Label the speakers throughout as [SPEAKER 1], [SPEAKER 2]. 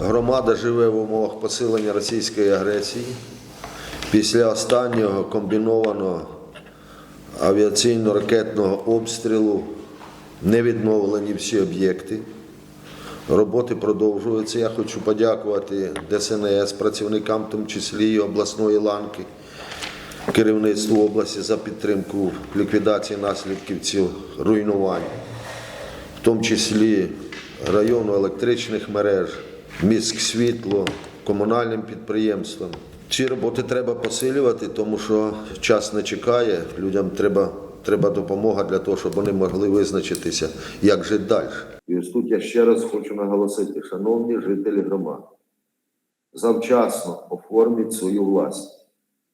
[SPEAKER 1] Громада живе в умовах посилення російської агресії. Після останнього комбінованого авіаційно-ракетного обстрілу не відновлені всі об'єкти. Роботи продовжуються. Я хочу подякувати ДСНС, працівникам, в тому числі і обласної ланки, керівництву області за підтримку ліквідації наслідків цих руйнувань, в тому числі району електричних мереж, міськ світло, комунальним підприємствам. Ці роботи треба посилювати, тому що час не чекає. Людям треба, треба допомога для того, щоб вони могли визначитися, як жити далі. І тут я ще раз хочу наголосити, шановні жителі громади, завчасно оформіть свою власність.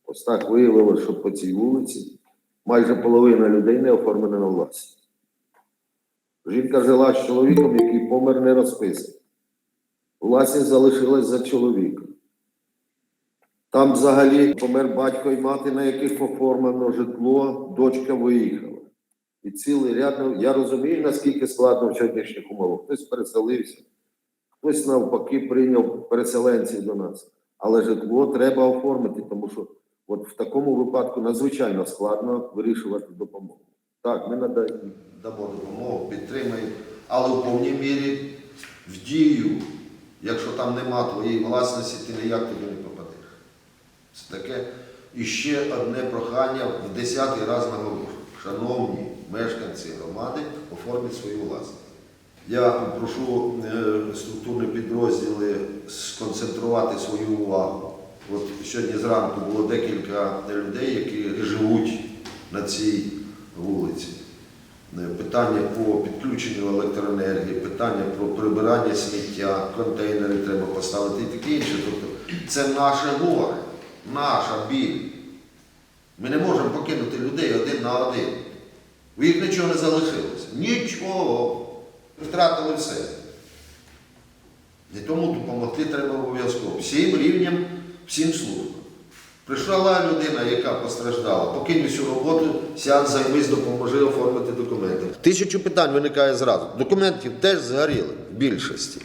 [SPEAKER 1] Ось так виявилося, що по цій вулиці майже половина людей не оформлена на власність. Жінка жила з чоловіком, який помер не розписаний. Власність залишилась за чоловіком. Там взагалі помер батько і мати, на яких оформлено житло, дочка виїхала. І цілий ряд, ну, я розумію, наскільки складно в сьогоднішніх умовах. Хтось переселився, хтось навпаки прийняв переселенців до нас. Але житло треба оформити, тому що от в такому випадку надзвичайно складно вирішувати допомогу. Так, ми надаємо. Допомогу, підтримаємо, але в повній мірі в дію, якщо там нема твоєї власності, ти ніяк туди не попадеш. Це таке. І ще одне прохання в десятий раз наголошую. Шановні мешканці громади, оформіть свою власність. Я прошу е, структурні підрозділи сконцентрувати свою увагу. От сьогодні зранку було декілька людей, які живуть на цій вулиці. Питання по підключенню електроенергії, питання про прибирання сміття, контейнери треба поставити і таке інше. Тобто це наше горе, наша біль. Ми не можемо покинути людей один на один. У їх нічого не залишилося. Нічого. Втратили все. І тому допомогти треба обов'язково. Всім рівням, всім службам. Прийшла людина, яка постраждала, покинь всю роботу, сядь, займись, допоможи оформити документи. Тисячу питань виникає зразу. Документів теж згоріли в більшості.